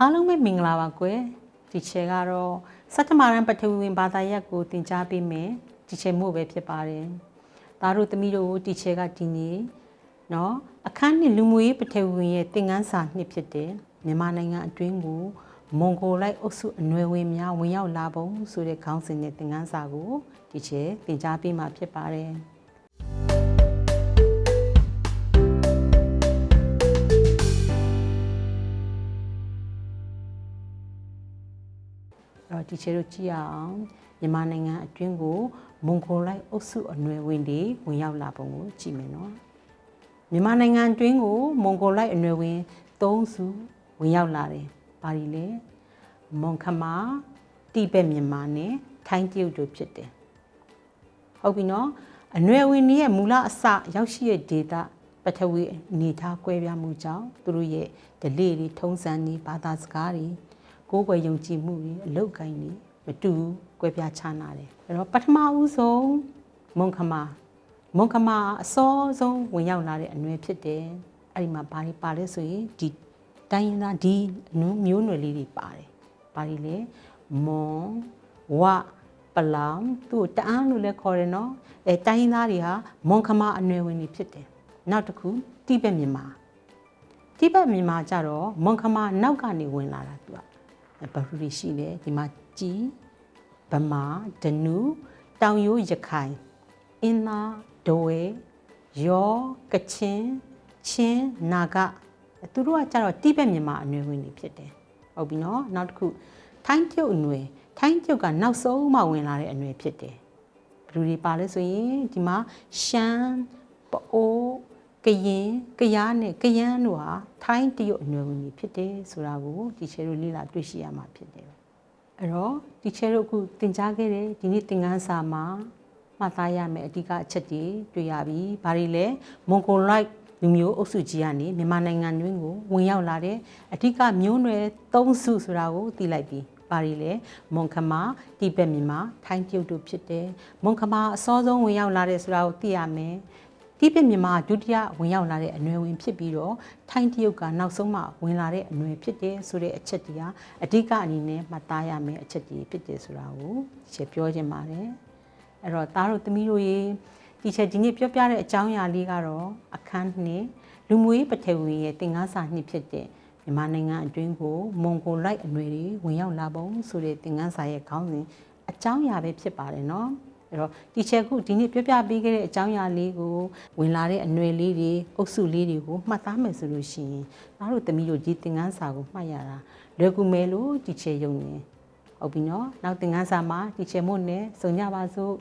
အားလုံးပဲမင်္ဂလာပါကွယ်ဒီချေကတော့စတ္တမရန်ပထဝီဝင်ဘာသာရပ်ကိုသင်ကြားပေးမယ်ဒီချေမှုပဲဖြစ်ပါတယ်ဒါတို့သမီးတို့ဒီချေကဒီနေ့နော်အခန်းနှစ်လူမှုရေးပထဝီဝင်ရဲ့သင်ခန်းစာနှစ်ဖြစ်တယ်မြန်မာနိုင်ငံအတွင်းကိုမွန်ဂိုလိုက်အုပ်စုအနွယ်ဝင်များဝင်ရောက်လာပုံဆိုတဲ့ခေါင်းစဉ်နဲ့သင်ခန်းစာကိုဒီချေသင်ကြားပေးမှာဖြစ်ပါတယ် တော့ဒီချေတို့ကြည့်ရအောင်မြန်မာနိုင်ငံအတွင်းကိုမွန်ဂိုလိုက်အုပ်စုအနွယ်ဝင်တွေဝင်ရောက်လာပုံကိုကြည့်မယ်နော်မြန်မာနိုင်ငံအတွင်းကိုမွန်ဂိုလိုက်အနွယ်ဝင်၃စုဝင်ရောက်လာတယ်။ဘာတွေလဲမွန်ခမာတိဘက်မြန်မာနဲ့ထိုင်းတရုတ်တို့ဖြစ်တယ်။ဟုတ်ပြီနော်အနွယ်ဝင်တွေရဲ့မူလအစရောက်ရှိတဲ့ဒေတာပထဝီအနေထားကွဲပြားမှုကြောင့်သူတို့ရဲ့ဓလေ့တွေထုံးစံတွေဘာသာစကားတွေ ကိုယ်ွယ်ယုံကြည်မှုတွေအလောက်ကိုင်းတွေမတူဘူးကွဲပြားခြားနာတယ်အဲ့တော့ပထမဦးဆုံးမွန်ခမာမွန်ခမာအစောဆုံးဝင်ရောက်လာတဲ့အနွယ်ဖြစ်တယ်အဲ့ဒီမှာဘာတွေပါလဲဆိုရင်ဒီတိုင်းရင်းသားဒီအနုမျိုးနွယ်လေးတွေပါတယ်ဘာတွေလဲမွန်ဝပလောင်သူ့ကိုတအားလို့လည်းခေါ်တယ်နော်အဲတိုင်းရင်းသားတွေဟာမွန်ခမာအနွယ်ဝင်တွေဖြစ်တယ်နောက်တစ်ခုတိဘက်မြန်မာတိဘက်မြန်မာကြတော့မွန်ခမာနောက်ကနေဝင်လာတာသူက ဘရူတွေရှိတယ်ဒီမှာကြည်ဗမာဒနူတောင်ရိုးရခိုင်အင်းသာဒဝဲယောကချင်းချင်းနာဂသူတို့ကကြတော့တိဘက်မြန်မာအနွယ်ဝင်တွေဖြစ်တယ်ဟုတ်ပြီနော်နောက်တစ်ခုထိုင်းကျုပ်အနွယ်ထိုင်းကျုပ်ကနောက်ဆုံးမှဝင်လာတဲ့အနွယ်ဖြစ်တယ်ဘရူတွေပါလဲဆိုရင်ဒီမှာရှမ်းပအိုး ကရင်ကရားနဲ့ကယန်းတို့ဟာထိုင်းတရုတ်အနွယ်ဝင်တွေဖြစ်တယ်ဆိုတာကိုဒီချေတို့လေ့လာတွေ့ရှိရမှာဖြစ်တယ်အဲ့တော့ဒီချေတို့အခုသင်ကြားခဲ့တဲ့ဒီနေ့သင်ခန်းစာမှာမှတ်သားရမယ့်အဓိကအချက်တွေတွေ့ရပြီ။ဘာတွေလဲမွန်ဂိုလိုက်လူမျိုးအုပ်စုကြီးကနေမြန်မာနိုင်ငံတွင်းကိုဝင်ရောက်လာတဲ့အဓိကမျိုးနွယ်၃စုဆိုတာကိုသိလိုက်ပြီ။ပါရီလေမွန်ခမာတိဘက်မြန်မာထိုင်းပြုတ်တို့ဖြစ်တယ်မွန်ခမာအစောဆုံးဝင်ရောက်လာတဲ့ဆိုတာကိုသိရမယ် တိဘက်မြန်မာဒုတိယဝင်ရောက်လာတဲ့အနွယ်ဝင်ဖြစ်ပြီးတော့ထိုင်းတရုတ်ကနောက်ဆုံးမှဝင်လာတဲ့အနွယ်ဖြစ်တယ်ဆိုတဲ့အချက်တွေဟာအဓိကအနေနဲ့မှတ်သားရမယ်အချက်တွေဖြစ်တယ်ဆိုတာကိုရှင်းပြောခြင်းပါတယ်အဲ့တော့သားတို့သမီးတို့ရေဒီချက်ဒီနေ့ပြောပြတဲ့အကြောင်းအရာလေးကတော့အခန်းနှစ်လူမှုရေးပထဝီရဲ့သင်ခန်းစာနှစ်ဖြစ်တဲ့မြန်မာနိုင်ငံအတွင်းကိုမွန်ဂိုလိုက်အနွယ်တွေဝင်ရောက်လာပုံဆိုတဲ့သင်ခန်းစာရဲ့ခေါင်းစဉ်အကြောင်းအရာပဲဖြစ်ပါတယ်နော် အဲ့တော့ဒီချက်ခုဒီနေ့ပြပြပေးခဲ့တဲ့အကြောင်းအရာလေးကိုဝင်လာတဲ့အနွယ်လေးတွေအုပ်စုလေးတွေကိုမှတ်သားမယ်ဆိုလို့ရှိရင်သားတို့သမီးတို့ဒီသင်ခန်းစာကိုမှတ်ရတာလွယ်ကူမယ်လို့ဒီချက်ယုံနေဟုတ်ပြီနော်နောက်သင်ခန်းစာမှာဒီချက်မို့နဲ့စုံကြပါစို့